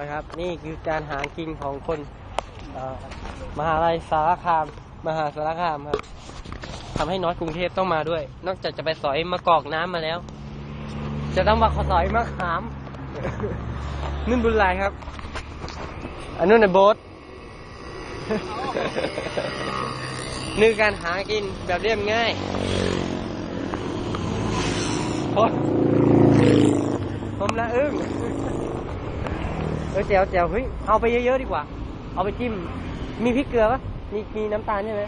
ละครับ นี่คือการหากินของคนมหาลัยสารคาม มหาสารคามครับทำให้น้อยกรุงเทพต้องมาด้วย นอกจากจะไปสอยมะกอกน้ำมาแล้ว จะต้องมาขอสอยมะขามนุ่นบุญลายครับ อันนู้นในโบ๊ทนี่การหากินแบบเรียบง่ายโอ๊ยผมละอึ้ง ออแจวแจวเฮ้ยเอาไปเยอะๆดีกว่า เอาไปจิ้ม มีพริกเกลือปะมีมีน้ำตาลใช่ไหม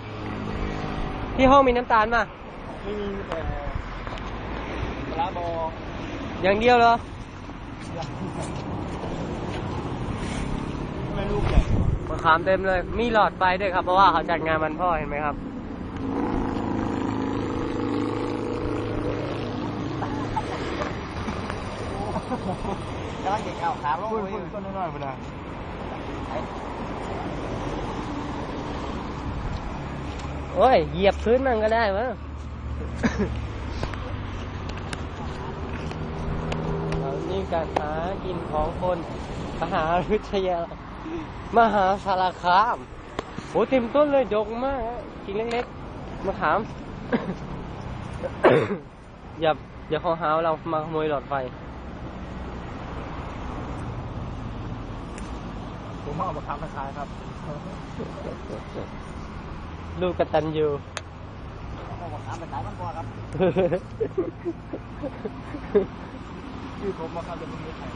ที่ห้องมีน้ำตาลป่ะไม่มีแต่ปลาบออย่างเดียวเหรอไม่ลูกใหญ่มะขามเต็มเลย มีหลอดไฟด้วยครับ เพราะว่าเขาจัดงานวันพ่อเห็นไหมครับก เก็บเอาขาลงเลยต้นน้อยๆไปนะโอ้ย เหยียบพื้นมันก็ได้มั้งเรานี่การหากินของคนมหาวิทยาลัยมหาสารคามโอ้เต็มต้นเลยดกมากกินเล็กๆมะขาม อย่าอย่าขอหาว่าเรามาขโมยหลอดไฟ ผมเอามาค้ำราคายครับลูกกตันยูเอามาค้ำราคายมันพอครับคือผมมาค้ำจะมึงไม่แข่ง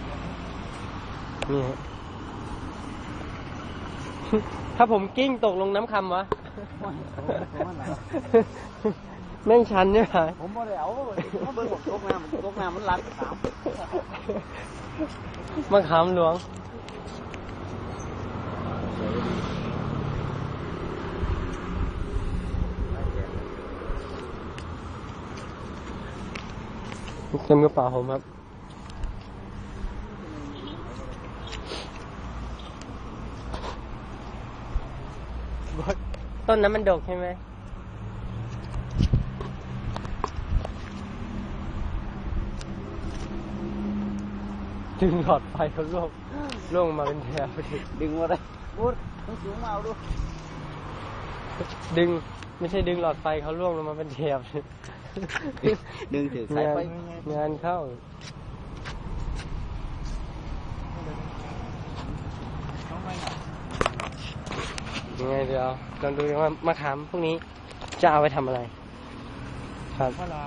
นี่ฮะถ้าผมกิ้งตกลงน้ำคำวะแม่งชันใช่ไหมผมบ่ได้เอาถ้าเบิ่งผมตกน้ำตกน้ำมันรัดสามมะขามหลวง เต็มกระเป๋าผมครับต้นนั้นมันดกใช่ไหมดึงหลอดไฟเขาล่วงล่วงมาเป็นแถวดิดึงมาได้พูดต้องสูงมาเอาดู ดึง ไม่ใช่ดึงหลอดไฟเขาล่วงลงมาเป็นแถบดึงถือสายงานไฟงานเข้า ยังไงเดี๋ยวลองดูว่ามะขามพวกนี้จะเอาไปทำอะไร ครับ เวลา